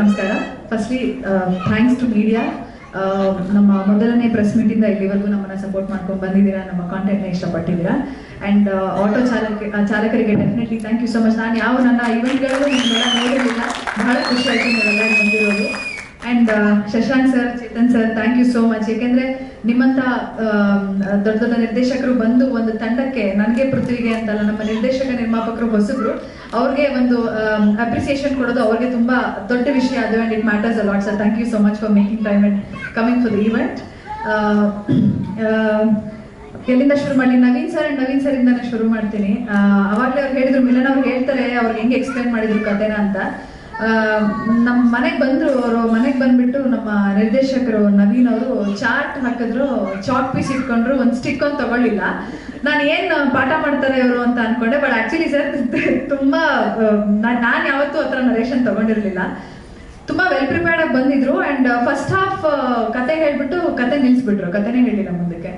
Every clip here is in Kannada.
ನಮಸ್ಕಾರ. ಫಸ್ಟ್ಲಿ ಥ್ಯಾಂಕ್ಸ್ ಟು ಮೀಡಿಯಾ ನಮ್ಮ ಮೊದಲನೇ ಪ್ರೆಸ್ ಮೀಟಿಂದ ಇಲ್ಲಿವರೆಗೂ ನಮ್ಮನ್ನ ಸಪೋರ್ಟ್ ಮಾಡ್ಕೊಂಡು ಬಂದಿದ್ದೀರಾ, ನಮ್ಮ ಕಾಂಟೆಂಟ್ನ ಇಷ್ಟಪಟ್ಟಿದ್ದೀರಾ. ಆ್ಯಂಡ್ ಆಟೋ ಚಾಲಕ ಚಾಲಕರಿಗೆ definitely thank you so much ನಾನು ಯಾವ ನನ್ನ ಇವೆಂಟ್ಗಳಿಗೂ ನಿಮ್ಮೆಲ್ಲ ನೋಡಿರಲಿಲ್ಲ. ಬಹಳ ಖುಷಿ ಆಯಿತು ನೀವೆಲ್ಲ ಬಂದಿರೋದು. And Shashank sir Chetan sir thank you so much ಏಕೆಂದ್ರೆ ನಿಮ್ಮಂತ ದೊಡ್ಡ ದೊಡ್ಡ ನಿರ್ದೇಶಕರು ಬಂದು ಒಂದು ತಂಡಕ್ಕೆ, ನನಗೆ ಪೃಥ್ವಿಗೆ ಅಂತಲ್ಲ, ನಮ್ಮ ನಿರ್ದೇಶಕ ನಿರ್ಮಾಪಕರು ಹೊಸಬ್ರು ಅವ್ರಿಗೆ ಒಂದು ಅಪ್ರಿಸಿಯೇಷನ್ ಕೊಡೋದು ಅವ್ರಿಗೆ ತುಂಬಾ ದೊಡ್ಡ ವಿಷಯ. ಅದು and it matters a lot sir thank you so much for making time and coming for the event ಎಲ್ಲಿಂದ ಶುರು ಮಾಡಿ? Naveen sir and Naveen sir ಇಂದಾನೆ ಶುರು ಮಾಡ್ತೀನಿ. ಅವಾಗಲೇ ಅವಾಗ್ಲೇ ಅವ್ರು ಹೇಳಿದ್ರು, ಮಿಲನ್ ಅವ್ರು ಹೇಳ್ತಾರೆ ಅವ್ರಿಗೆ ಹೆಂಗೆ ಎಕ್ಸ್ಪ್ಲೈನ್ ಮಾಡಿದ್ರು ಕತೆನ ಅಂತ. ನಮ್ಮ ಮನೆಗೆ ಬಂದರು ಅವರು, ಮನೆಗೆ ಬಂದ್ಬಿಟ್ಟು ನಮ್ಮ ನಿರ್ದೇಶಕರು ನವೀನ್ ಅವರು ಚಾರ್ಟ್ ಹಾಕಿದ್ರು ಚಾಕ್ ಪೀಸ್ ಇಟ್ಕೊಂಡ್ರು, ಒಂದು ಸ್ಟಿಕ್ ಒಂದು ತಗೊಳ್ಳಿಲ್ಲ. ನಾನು ಏನು ಪಾಠ ಮಾಡ್ತಾರೆ ಇವರು ಅಂತ ಅನ್ಕೊಂಡೆ, ಬಟ್ ಆಕ್ಚುಲಿ ಸರ್, ತುಂಬಾ ನಾನು ಯಾವತ್ತೂ ಹತ್ರ ನರೇಷನ್ ತಗೊಂಡಿರ್ಲಿಲ್ಲ. ತುಂಬಾ ವೆಲ್ ಪ್ರಿಪೇರ್ಡ್ ಆಗಿ ಬಂದಿದ್ರು ಅಂಡ್ ಫಸ್ಟ್ ಹಾಫ್ ಕತೆ ಹೇಳ್ಬಿಟ್ಟು ಕತೆ ನಿಲ್ಲಿಸ್ಬಿಟ್ರು ಕತೆನೇ ಹೇಳಿಲ್ಲ ಮುಂದಕ್ಕೆ.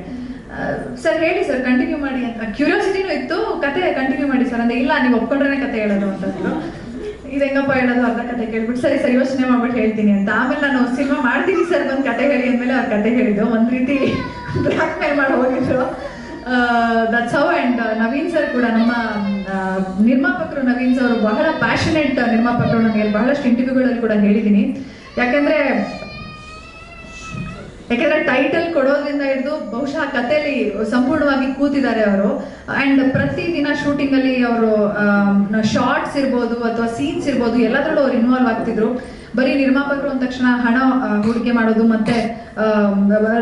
ಸರ್ ಹೇಳಿ ಸರ್ ಕಂಟಿನ್ಯೂ ಮಾಡಿ ಅಂತ. ಕ್ಯೂರಿಯಾಸಿಟಿನೂ ಇತ್ತು, ಕತೆ ಕಂಟಿನ್ಯೂ ಮಾಡಿ ಸರ್ ಅಂದ್ರೆ ಇಲ್ಲ, ನೀವು ಒಪ್ಕೊಂಡ್ರೆ ಕತೆ ಹೇಳೋದು ಅಂತಂದ್ರು ಇದು ಹೆಂಗಪ್ಪ ಹೇಳೋದು ಅರ್ಧ ಕತೆ ಕೇಳ್ಬಿಟ್ಟು, ಸರಿ ಸರಿ, ಯೋಚನೆ ಮಾಡ್ಬಿಟ್ಟು ಹೇಳ್ತೀನಿ ಅಂತ. ಆಮೇಲೆ ನಾನು ಸಿನಿಮಾ ಮಾಡ್ತೀನಿ ಸರ್ ಬಂದು ಕತೆ ಹೇಳಿ ಅಂದ್ಮೇಲೆ ಅವ್ರ ಕತೆ ಹೇಳಿದ್ದು. ಒಂದ್ ರೀತಿ ಬ್ಲಾಕ್ ಮೇಲ್ ಮಾಡಿ ಹೋಗಿದ್ರು. That's how and Naveen sir ಕೂಡ ನಮ್ಮ ನಿರ್ಮಾಪಕರು ನವೀನ್ ಸರ್ ಬಹಳ ಪ್ಯಾಷನೆಟ್ ನಿರ್ಮಾಪಕರು. ನನಗೆ ಬಹಳಷ್ಟು ಇಂಟರ್ವ್ಯೂಗಳಲ್ಲಿ ಕೂಡ ಹೇಳಿದ್ದೀನಿ. ಯಾಕಂದ್ರೆ ಯಾಕಂದ್ರೆ ಟೈಟಲ್ ಕೊಡೋದ್ರಿಂದ ಹಿಡಿದು ಬಹುಶಃ ಕಥೆಯಲ್ಲಿ ಸಂಪೂರ್ಣವಾಗಿ ಕೂತಿದ್ದಾರೆ ಅವರು. ಅಂಡ್ ಪ್ರತಿ ದಿನ ಶೂಟಿಂಗ್ ಅಲ್ಲಿ ಅವರು ಶಾರ್ಟ್ಸ್ ಇರ್ಬೋದು ಅಥವಾ ಸೀನ್ಸ್ ಇರ್ಬೋದು, ಎಲ್ಲದರಲ್ಲೂ ಅವ್ರು ಇನ್ವಾಲ್ವ್ ಆಗ್ತಿದ್ರು. ಬರೀ ನಿರ್ಮಾಪಕರು ಅಂದ ತಕ್ಷಣ ಹಣ ಹೂಡಿಕೆ ಮಾಡೋದು ಮತ್ತೆ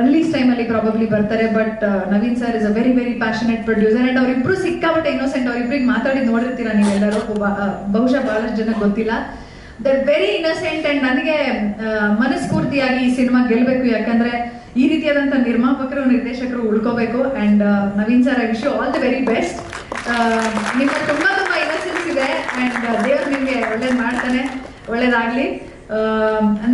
ರಿಲೀಸ್ ಟೈಮ್ ಅಲ್ಲಿ ಪ್ರಾಬಬ್ಲಿ ಬರ್ತಾರೆ. But Naveen sir is a very very passionate producer and ಅವ್ರಿಬ್ರು ಸಿಕ್ಕಾಪಟ್ಟೆ ಇನ್ನೋಸೆಂಟ್ ಅವ್ರಿಬ್ರಿಗೆ ಮಾತಾಡಿ ನೋಡಿರ್ತೀರಾ ನೀವೆಲ್ಲರೂ? ಬಹುಶಃ ಬಹಳಷ್ಟು ಜನ ಗೊತ್ತಿಲ್ಲ. ದರ್ ವೆರಿ ಇನ್ನಸೆಂಟ್ ಅಂಡ್ ನನಗೆ ಮನಸ್ಫೂರ್ತಿಯಾಗಿ ಈ ಸಿನಿಮಾ ಗೆಲ್ಬೇಕು. ಯಾಕಂದ್ರೆ ಈ ರೀತಿಯಾದಂತ ನಿರ್ಮಾಪಕರು, ನಿರ್ದೇಶಕರು ಉಳ್ಕೋಬೇಕು. And Naveen sir I wish all the very best ನಿಮ್ಮ ತುಂಬಾ ತುಂಬಾ ಇನ್ನಸೆನ್ಸ್ ಇದೆ. ಅಂಡ್ ದೇವ್ರು ನಿಮ್ಗೆ ಒಳ್ಳೇದ್ ಮಾಡ್ತಾನೆ. ಒಳ್ಳೇದಾಗ್ಲಿ.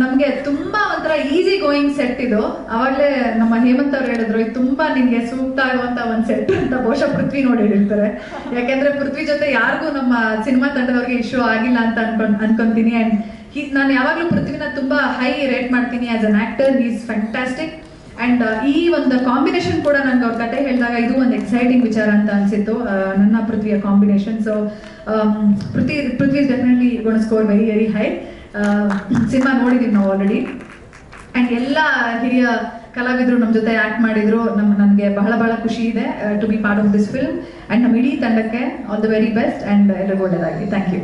ನಮ್ಗೆ ತುಂಬಾ ಒಂಥರ ಈಸಿ ಗೋಯಿಂಗ್ ಸೆಟ್ ಇದು. ಅವಾಗ್ಲೇ ನಮ್ಮ ಹೇಮಂತ್ ಅವ್ರು ಹೇಳಿದ್ರು, ಇದು ತುಂಬಾ ನಿಮ್ಗೆ ಸೂಕ್ತ ಆಗುವಂತ ಒಂದ್ ಸೆಟ್ ಅಂತ ಬಹುಶಃ ಪೃಥ್ವಿ ನೋಡಿ ಹೇಳಿರ್ತಾರೆ. ಯಾಕೆಂದ್ರೆ ಪೃಥ್ವಿ ಜೊತೆ ಯಾರಿಗೂ ನಮ್ಮ ಸಿನಿಮಾ ತಂಡದವ್ರಿಗೆ ಇಶ್ಯೂ ಆಗಿಲ್ಲ ಅಂತ ಅನ್ಕೊಂಡ್, ಅನ್ಕೊಂತೀನಿ. ಅಂಡ್ ನಾನು ಯಾವಾಗ್ಲೂ ಪೃಥ್ವಿನ ತುಂಬಾ ಹೈ ರೇಟ್ ಮಾಡ್ತೀನಿ as an actor is fantastic and ಈ ಒಂದು ಕಾಂಬಿನೇಷನ್ ಕೂಡ ನನ್ಗೆ ಅವ್ರ ಕತೆ ಹೇಳಿದಾಗ ಇದು ಒಂದು ಎಕ್ಸೈಟಿಂಗ್ ವಿಚಾರ ಅಂತ ಅನ್ಸಿತ್ತು. ನನ್ನ ಪೃಥ್ವಿಯ combination so Prithvi Prithvi definitely gonna score very very high cinema ನೋಡಿದೀವಿ ನಾವು ಆಲ್ರೆಡಿ ಆ್ಯಂಡ್ ಎಲ್ಲ ಹಿರಿಯ ಕಲಾವಿದರು ನಮ್ಮ ಜೊತೆ ಆ್ಯಕ್ಟ್ ಮಾಡಿದರು. ನಮ್ಮ ನನಗೆ ಬಹಳ ಬಹಳ ಖುಷಿ ಇದೆ to be part of this film and ನಮ್ಮ ಇಡೀ ತಂಡಕ್ಕೆ all the very best and ಎಲ್ಲರಿಗೂ ಒಳ್ಳೆಯದಾಗಿ ಥ್ಯಾಂಕ್ ಯು